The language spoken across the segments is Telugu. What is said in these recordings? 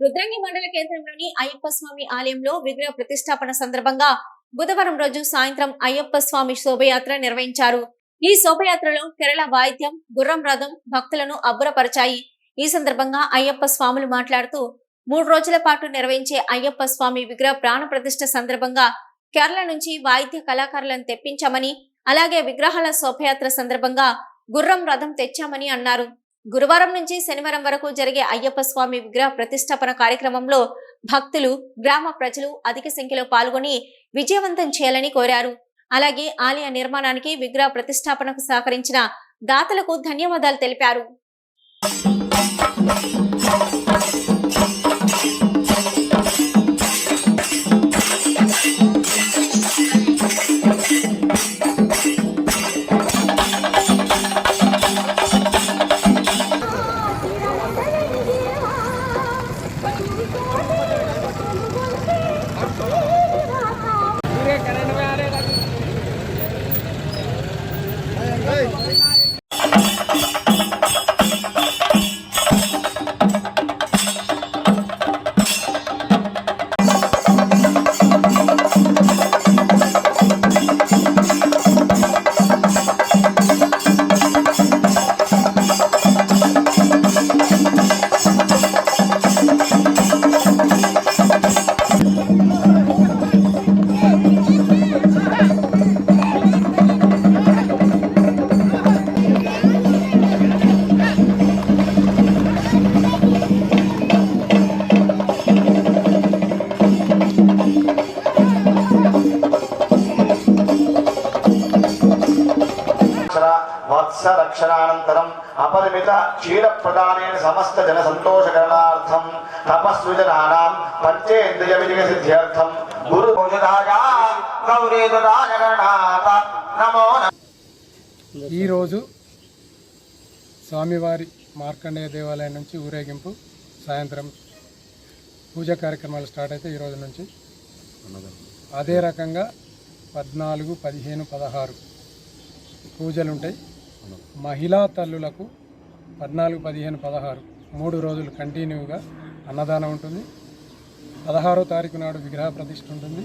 రుద్రంగి మండల కేంద్రంలోని అయ్యప్ప స్వామి ఆలయంలో విగ్రహ ప్రతిష్టాపన సందర్భంగా బుధవారం రోజు సాయంత్రం అయ్యప్ప స్వామి శోభయాత్ర నిర్వహించారు. ఈ శోభయాత్రలో కేరళ వాయిద్యం గుర్రం రథం భక్తులను అబ్బురపరిచాయి. ఈ సందర్భంగా అయ్యప్ప స్వాములు మాట్లాడుతూ మూడు రోజుల పాటు నిర్వహించే అయ్యప్ప స్వామి విగ్రహ ప్రాణ ప్రతిష్ఠ సందర్భంగా కేరళ నుంచి వాయిద్య కళాకారులను తెప్పించామని అలాగే విగ్రహాల శోభయాత్ర సందర్భంగా గుర్రం రథం తెచ్చామని అన్నారు. గురువారం నుంచి శనివారం వరకు జరిగే అయ్యప్ప స్వామి విగ్రహ ప్రతిష్టాపన కార్యక్రమంలో భక్తులు గ్రామ ప్రజలు అధిక సంఖ్యలో పాల్గొని విజయవంతం చేయాలని కోరారు. అలాగే ఆలయ నిర్మాణానికి విగ్రహ ప్రతిష్టాపనకు సహకరించిన దాతలకు ధన్యవాదాలు తెలిపారు. वत्सरक्षणानन्तरम् अपरिमितक्षीरप्रदानेन समस्तजनसन्तोषकरणार्थं तपस्विजनानां पञ्चेन्द्रियविजयसिद्ध्यर्थं గురుభోజరాజా నమో ఈరోజు స్వామివారి మార్కండేయ దేవాలయం నుంచి ఊరేగింపు సాయంత్రం పూజ కార్యక్రమాలు స్టార్ట్ అయితే ఈరోజు నుంచి. అదే రకంగా పద్నాలుగు పదిహేను పదహారు పూజలుంటాయి. మహిళా తల్లులకు పద్నాలుగు పదిహేను పదహారు మూడు రోజులు కంటిన్యూగా అన్నదానం ఉంటుంది. పదహారో తారీఖు నాడు విగ్రహ ప్రతిష్ఠ ఉంటుంది.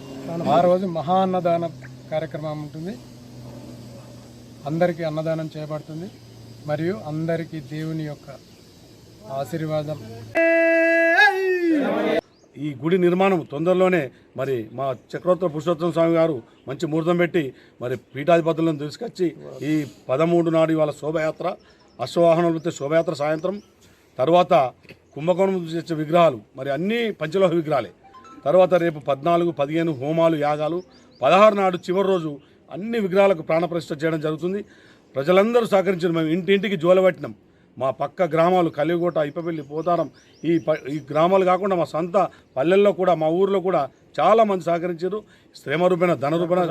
ఆ రోజు మహా అన్నదాన కార్యక్రమం ఉంటుంది. అందరికీ అన్నదానం చేయబడుతుంది మరియు అందరికీ దేవుని యొక్క ఆశీర్వాదం. ఈ గుడి నిర్మాణం తొందరలోనే మరి మా చక్రోత్తర పురుషోత్తమ స్వామి గారు మంచి ముహూర్తం పెట్టి మరి పీఠాధిపతులను తీసుకొచ్చి ఈ పదమూడు నాడు వాళ్ళ శోభయాత్ర అశ్వవాహనాలు వస్తే శోభయాత్ర సాయంత్రం తర్వాత కుంభకోణం చేసే విగ్రహాలు మరి అన్నీ పంచలోహ విగ్రహాలే. తర్వాత రేపు పద్నాలుగు పదిహేను హోమాలు యాగాలు పదహారు నాడు చివరి రోజు అన్ని విగ్రహాలకు ప్రాణప్రతిష్ఠ చేయడం జరుగుతుంది. ప్రజలందరూ సహకరించారు మేము ఇంటింటికి జోలబట్టినాం. మా పక్క గ్రామాలు కలిగోట ఇప్పపల్లి పోతారం ఈ ప ఈ గ్రామాలు కాకుండా మా సొంత పల్లెల్లో కూడా మా ఊర్లో కూడా చాలామంది సహకరించారు. శ్రమ రూపేణ ధన రూపేణ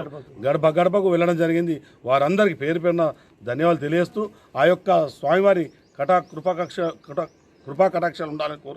గడప గడపకు వెళ్ళడం జరిగింది. వారందరికీ పేరు పేరున ధన్యవాదాలు తెలియజేస్తూ ఆ యొక్క స్వామివారి కటా కృపాకక్ష కట కృపా కటాక్షాలు ఉండాలని కోరు